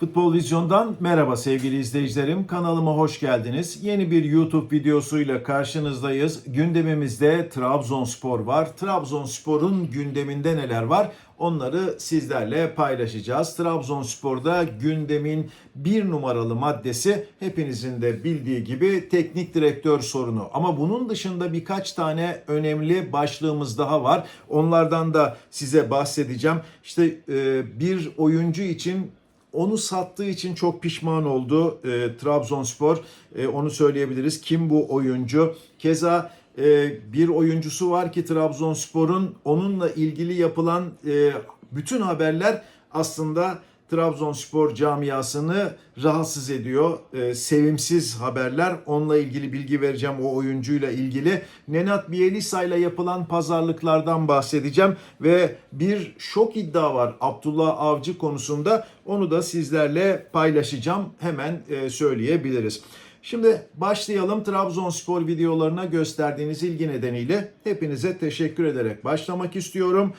Futbol Vizyon'dan merhaba sevgili izleyicilerim. Kanalıma hoş geldiniz. Yeni bir YouTube videosuyla karşınızdayız. Gündemimizde Trabzonspor var. Trabzonspor'un gündeminde neler var? Onları sizlerle paylaşacağız. Trabzonspor'da gündemin bir numaralı maddesi hepinizin de bildiği gibi teknik direktör sorunu. Ama bunun dışında birkaç tane önemli başlığımız daha var. Onlardan da size bahsedeceğim. İşte e, bir oyuncu için onu sattığı için çok pişman oldu e, Trabzonspor. E, onu söyleyebiliriz. Kim bu oyuncu? Keza e, bir oyuncusu var ki Trabzonspor'un onunla ilgili yapılan e, bütün haberler aslında Trabzonspor camiasını rahatsız ediyor. Ee, sevimsiz haberler. Onunla ilgili bilgi vereceğim o oyuncuyla ilgili. Nenat Bielisa ile yapılan pazarlıklardan bahsedeceğim ve bir şok iddia var Abdullah Avcı konusunda. Onu da sizlerle paylaşacağım. Hemen e, söyleyebiliriz. Şimdi başlayalım Trabzonspor videolarına gösterdiğiniz ilgi nedeniyle hepinize teşekkür ederek başlamak istiyorum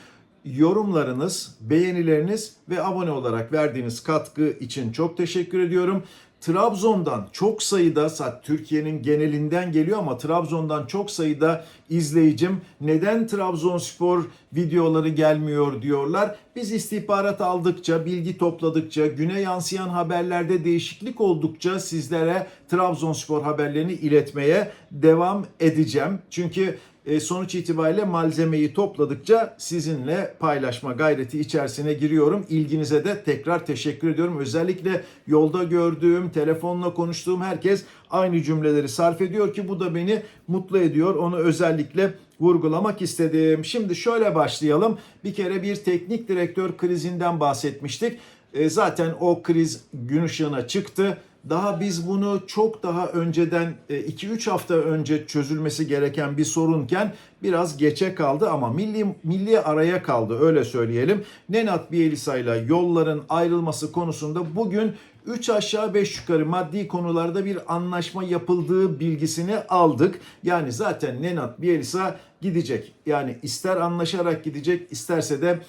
yorumlarınız, beğenileriniz ve abone olarak verdiğiniz katkı için çok teşekkür ediyorum. Trabzon'dan çok sayıda Türkiye'nin genelinden geliyor ama Trabzon'dan çok sayıda izleyicim neden Trabzonspor videoları gelmiyor diyorlar. Biz istihbarat aldıkça, bilgi topladıkça, güne yansıyan haberlerde değişiklik oldukça sizlere Trabzonspor haberlerini iletmeye devam edeceğim. Çünkü e, sonuç itibariyle malzemeyi topladıkça sizinle paylaşma gayreti içerisine giriyorum. İlginize de tekrar teşekkür ediyorum. Özellikle yolda gördüğüm, telefonla konuştuğum herkes aynı cümleleri sarf ediyor ki bu da beni mutlu ediyor. Onu özellikle vurgulamak istedim. Şimdi şöyle başlayalım. Bir kere bir teknik direktör krizinden bahsetmiştik. E, zaten o kriz gün ışığına çıktı. Daha biz bunu çok daha önceden 2-3 hafta önce çözülmesi gereken bir sorunken biraz geçe kaldı ama milli milli araya kaldı öyle söyleyelim. Nenat Bielisa ile yolların ayrılması konusunda bugün 3 aşağı 5 yukarı maddi konularda bir anlaşma yapıldığı bilgisini aldık. Yani zaten Nenat Bielisa gidecek. Yani ister anlaşarak gidecek isterse de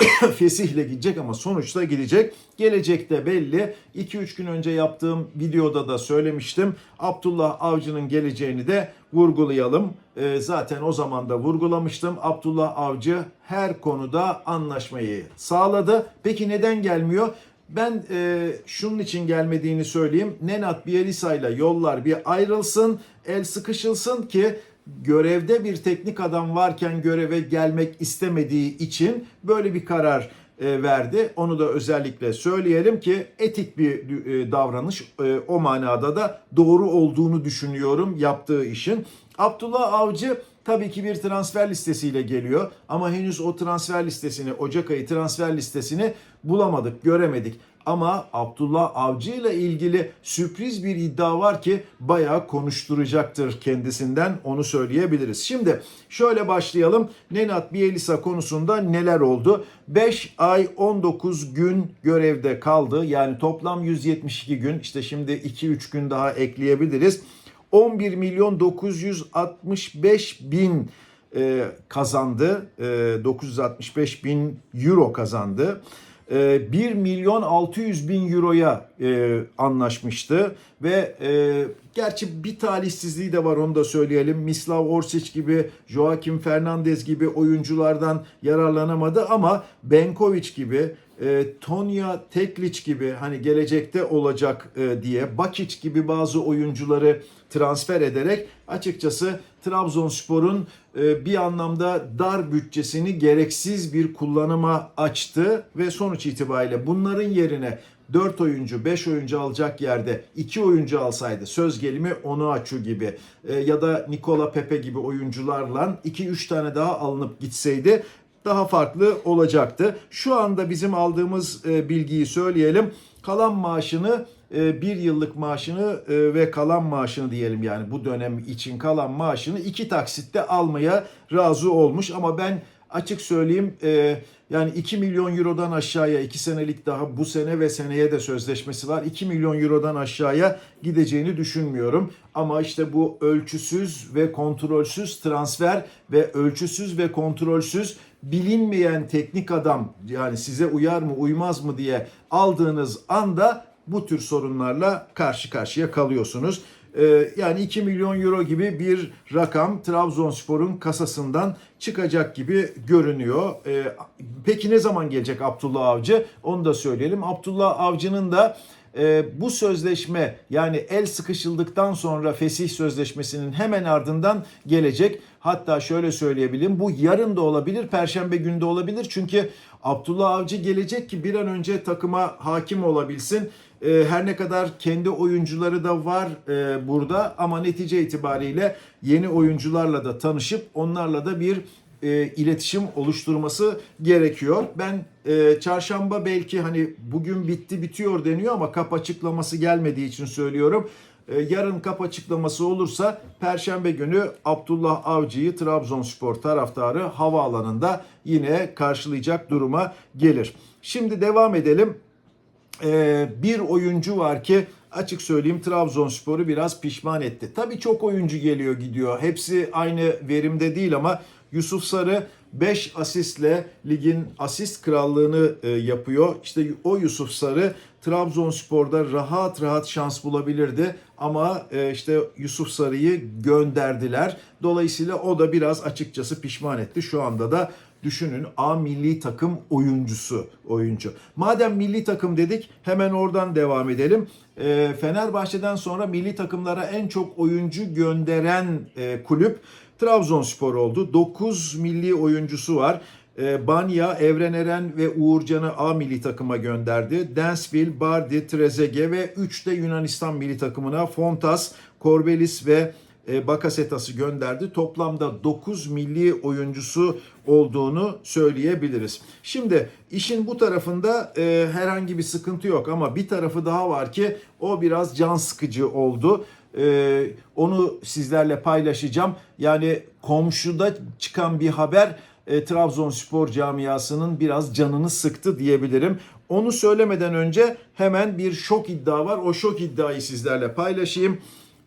fesihle gidecek ama sonuçta gidecek. Gelecekte belli. 2-3 gün önce yaptığım videoda da söylemiştim. Abdullah Avcı'nın geleceğini de vurgulayalım. Ee, zaten o zaman da vurgulamıştım. Abdullah Avcı her konuda anlaşmayı sağladı. Peki neden gelmiyor? Ben e, şunun için gelmediğini söyleyeyim. Nenat Bielisa ile yollar bir ayrılsın, el sıkışılsın ki görevde bir teknik adam varken göreve gelmek istemediği için böyle bir karar e, verdi. Onu da özellikle söyleyelim ki etik bir e, davranış e, o manada da doğru olduğunu düşünüyorum yaptığı işin. Abdullah Avcı tabii ki bir transfer listesiyle geliyor ama henüz o transfer listesini Ocak ayı transfer listesini bulamadık, göremedik. Ama Abdullah Avcı ile ilgili sürpriz bir iddia var ki bayağı konuşturacaktır kendisinden onu söyleyebiliriz. Şimdi şöyle başlayalım. Nenat Bielisa konusunda neler oldu? 5 ay 19 gün görevde kaldı. Yani toplam 172 gün. İşte şimdi 2-3 gün daha ekleyebiliriz. 11 milyon 965 bin e, kazandı. E, 965 bin euro kazandı. 1 milyon 600 bin euroya e, anlaşmıştı ve e, gerçi bir talihsizliği de var onu da söyleyelim. Mislav Orsic gibi, Joaquim Fernandez gibi oyunculardan yararlanamadı ama Benkovic gibi, e, Tonya Teklic gibi hani gelecekte olacak e, diye Bakic gibi bazı oyuncuları transfer ederek açıkçası Trabzonspor'un e, bir anlamda dar bütçesini gereksiz bir kullanıma açtı ve sonuç itibariyle bunların yerine 4 oyuncu 5 oyuncu alacak yerde 2 oyuncu alsaydı söz gelimi onu açu gibi e, ya da Nikola Pepe gibi oyuncularla 2-3 tane daha alınıp gitseydi daha farklı olacaktı. Şu anda bizim aldığımız e, bilgiyi söyleyelim. Kalan maaşını e, bir yıllık maaşını e, ve kalan maaşını diyelim yani bu dönem için kalan maaşını iki taksitte almaya razı olmuş. Ama ben açık söyleyeyim yani 2 milyon eurodan aşağıya 2 senelik daha bu sene ve seneye de sözleşmesi var. 2 milyon eurodan aşağıya gideceğini düşünmüyorum. Ama işte bu ölçüsüz ve kontrolsüz transfer ve ölçüsüz ve kontrolsüz bilinmeyen teknik adam yani size uyar mı uymaz mı diye aldığınız anda bu tür sorunlarla karşı karşıya kalıyorsunuz. Ee, yani 2 milyon euro gibi bir rakam Trabzonspor'un kasasından çıkacak gibi görünüyor. Ee, peki ne zaman gelecek Abdullah Avcı? Onu da söyleyelim. Abdullah Avcı'nın da e, bu sözleşme yani el sıkışıldıktan sonra fesih sözleşmesinin hemen ardından gelecek. Hatta şöyle söyleyebilirim bu yarın da olabilir, perşembe günde olabilir. Çünkü Abdullah Avcı gelecek ki bir an önce takıma hakim olabilsin. E, her ne kadar kendi oyuncuları da var e, burada ama netice itibariyle yeni oyuncularla da tanışıp onlarla da bir e, iletişim oluşturması gerekiyor. Ben e, çarşamba belki hani bugün bitti bitiyor deniyor ama kap açıklaması gelmediği için söylüyorum. E, yarın kap açıklaması olursa Perşembe günü Abdullah Avcı'yı Trabzonspor taraftarı havaalanında yine karşılayacak duruma gelir. Şimdi devam edelim. E, bir oyuncu var ki açık söyleyeyim Trabzonspor'u biraz pişman etti. Tabii çok oyuncu geliyor gidiyor. Hepsi aynı verimde değil ama Yusuf Sarı 5 asistle ligin asist krallığını e, yapıyor. İşte o Yusuf Sarı Trabzonspor'da rahat rahat şans bulabilirdi ama e, işte Yusuf Sarı'yı gönderdiler. Dolayısıyla o da biraz açıkçası pişman etti. Şu anda da düşünün A milli takım oyuncusu oyuncu. Madem milli takım dedik hemen oradan devam edelim. E, Fenerbahçe'den sonra milli takımlara en çok oyuncu gönderen e, kulüp Trabzonspor oldu. 9 milli oyuncusu var. E, Banya, Evren Eren ve Uğurcan'ı A milli takıma gönderdi. Dansville, Bardi, Trezeguet ve 3 de Yunanistan milli takımına Fontas, Korbelis ve e, Bakasetas'ı gönderdi. Toplamda 9 milli oyuncusu olduğunu söyleyebiliriz. Şimdi işin bu tarafında e, herhangi bir sıkıntı yok ama bir tarafı daha var ki o biraz can sıkıcı oldu. E, onu sizlerle paylaşacağım. Yani komşuda çıkan bir haber e, Trabzonspor camiasının biraz canını sıktı diyebilirim. Onu söylemeden önce hemen bir şok iddia var. O şok iddiayı sizlerle paylaşayım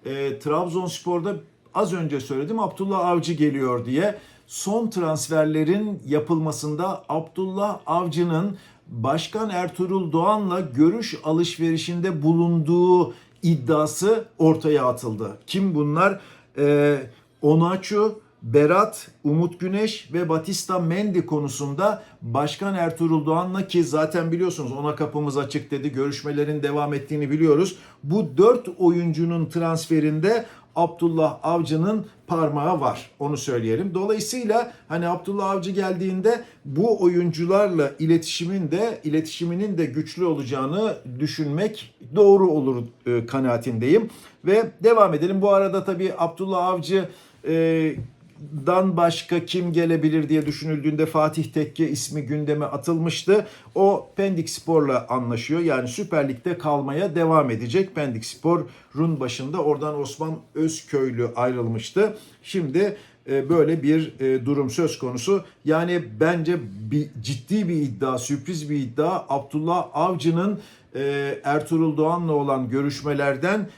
e, Trabzonspor'da az önce söyledim Abdullah Avcı geliyor diye. Son transferlerin yapılmasında Abdullah Avcı'nın Başkan Ertuğrul Doğan'la görüş alışverişinde bulunduğu iddiası ortaya atıldı. Kim bunlar? Ee, Onaçu, Berat, Umut Güneş ve Batista Mendy konusunda Başkan Ertuğrul Doğan'la ki zaten biliyorsunuz ona kapımız açık dedi. Görüşmelerin devam ettiğini biliyoruz. Bu dört oyuncunun transferinde Abdullah Avcı'nın parmağı var. Onu söyleyelim. Dolayısıyla hani Abdullah Avcı geldiğinde bu oyuncularla iletişimin de iletişiminin de güçlü olacağını düşünmek doğru olur e, kanaatindeyim. Ve devam edelim. Bu arada tabii Abdullah Avcı e, dan başka kim gelebilir diye düşünüldüğünde Fatih Tekke ismi gündeme atılmıştı. O Pendik Spor'la anlaşıyor. Yani Süper Lig'de kalmaya devam edecek. Pendik Spor'un başında oradan Osman Özköylü ayrılmıştı. Şimdi e, böyle bir e, durum söz konusu. Yani bence bir ciddi bir iddia, sürpriz bir iddia. Abdullah Avcı'nın e, Ertuğrul Doğan'la olan görüşmelerden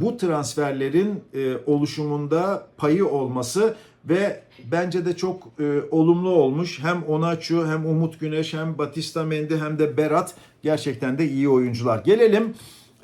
bu transferlerin oluşumunda payı olması ve bence de çok e, olumlu olmuş. Hem Onaçu hem Umut Güneş hem Batista Mendy hem de Berat gerçekten de iyi oyuncular. Gelelim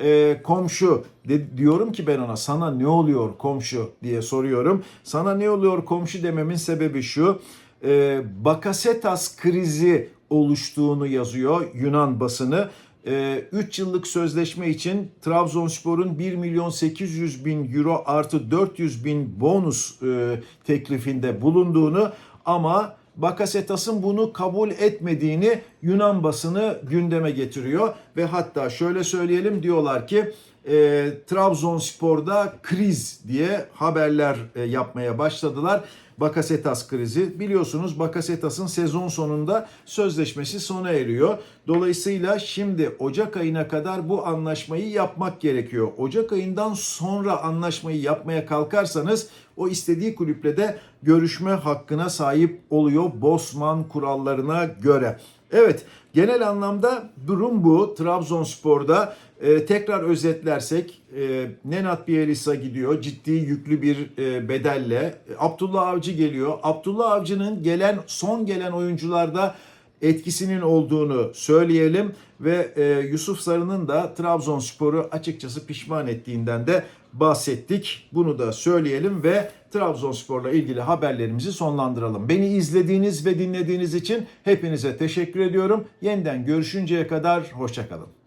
e, komşu de, diyorum ki ben ona sana ne oluyor komşu diye soruyorum. Sana ne oluyor komşu dememin sebebi şu. E, Bakasetas krizi oluştuğunu yazıyor Yunan basını. 3 yıllık sözleşme için Trabzonspor'un 1 milyon 800 bin euro artı 400 bin bonus e, teklifinde bulunduğunu ama Bakasetas'ın bunu kabul etmediğini Yunan basını gündeme getiriyor ve hatta şöyle söyleyelim diyorlar ki e, Trabzonspor'da kriz diye haberler e, yapmaya başladılar. Bakasetas krizi. Biliyorsunuz Bakasetas'ın sezon sonunda sözleşmesi sona eriyor. Dolayısıyla şimdi Ocak ayına kadar bu anlaşmayı yapmak gerekiyor. Ocak ayından sonra anlaşmayı yapmaya kalkarsanız o istediği kulüple de görüşme hakkına sahip oluyor Bosman kurallarına göre. Evet, genel anlamda durum bu. Trabzonspor'da e, tekrar özetlersek e, Nenat Bielisa gidiyor ciddi yüklü bir e, bedelle. E, Abdullah Avcı geliyor. Abdullah Avcı'nın gelen son gelen oyuncularda etkisinin olduğunu söyleyelim ve e, Yusuf Sarı'nın da Trabzonspor'u açıkçası pişman ettiğinden de bahsettik. Bunu da söyleyelim ve Trabzonspor'la ilgili haberlerimizi sonlandıralım. Beni izlediğiniz ve dinlediğiniz için hepinize teşekkür ediyorum. Yeniden görüşünceye kadar hoşçakalın.